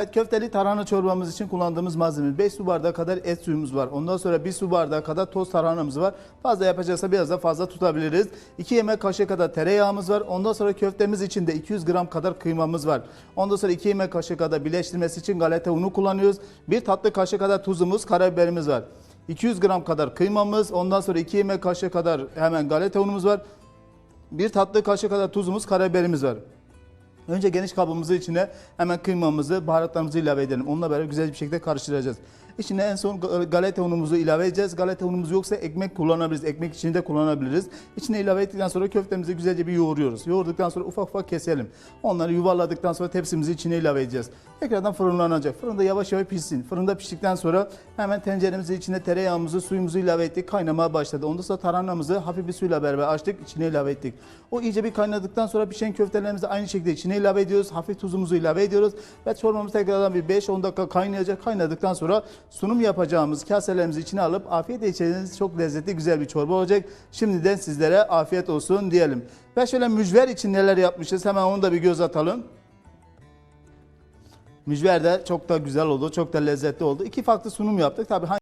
Evet, Köfteli tarhana çorbamız için kullandığımız malzeme 5 su bardağı kadar et suyumuz var. Ondan sonra 1 su bardağı kadar toz tarhanamız var. Fazla yapacaksa biraz da fazla tutabiliriz. 2 yemek kaşığı kadar tereyağımız var. Ondan sonra köftemiz için de 200 gram kadar kıymamız var. Ondan sonra 2 yemek kaşığı kadar birleştirmesi için galeta unu kullanıyoruz. 1 tatlı kaşığı kadar tuzumuz, karabiberimiz var. 200 gram kadar kıymamız, ondan sonra 2 yemek kaşığı kadar hemen galeta unumuz var. 1 tatlı kaşığı kadar tuzumuz, karabiberimiz var. Önce geniş kabımızın içine hemen kıymamızı, baharatlarımızı ilave edelim. Onunla beraber güzel bir şekilde karıştıracağız. İçine en son galeta unumuzu ilave edeceğiz. Galeta unumuz yoksa ekmek kullanabiliriz. Ekmek içinde kullanabiliriz. İçine ilave ettikten sonra köftemizi güzelce bir yoğuruyoruz. Yoğurduktan sonra ufak ufak keselim. Onları yuvarladıktan sonra tepsimizi içine ilave edeceğiz. Tekrardan fırınlanacak. Fırında yavaş yavaş pişsin. Fırında piştikten sonra hemen tenceremizin içine tereyağımızı, suyumuzu ilave ettik. Kaynamaya başladı. Ondan sonra tarhanamızı hafif bir suyla beraber açtık. içine ilave ettik. O iyice bir kaynadıktan sonra pişen köftelerimizi aynı şekilde içine ilave ediyoruz. Hafif tuzumuzu ilave ediyoruz. Ve çorbamız tekrardan bir 5-10 dakika kaynayacak. Kaynadıktan sonra sunum yapacağımız kaselerimizi içine alıp afiyetle içeceğiniz çok lezzetli güzel bir çorba olacak. Şimdiden sizlere afiyet olsun diyelim. Ve şöyle mücver için neler yapmışız hemen onu da bir göz atalım. Mücver de çok da güzel oldu, çok da lezzetli oldu. İki farklı sunum yaptık. Tabii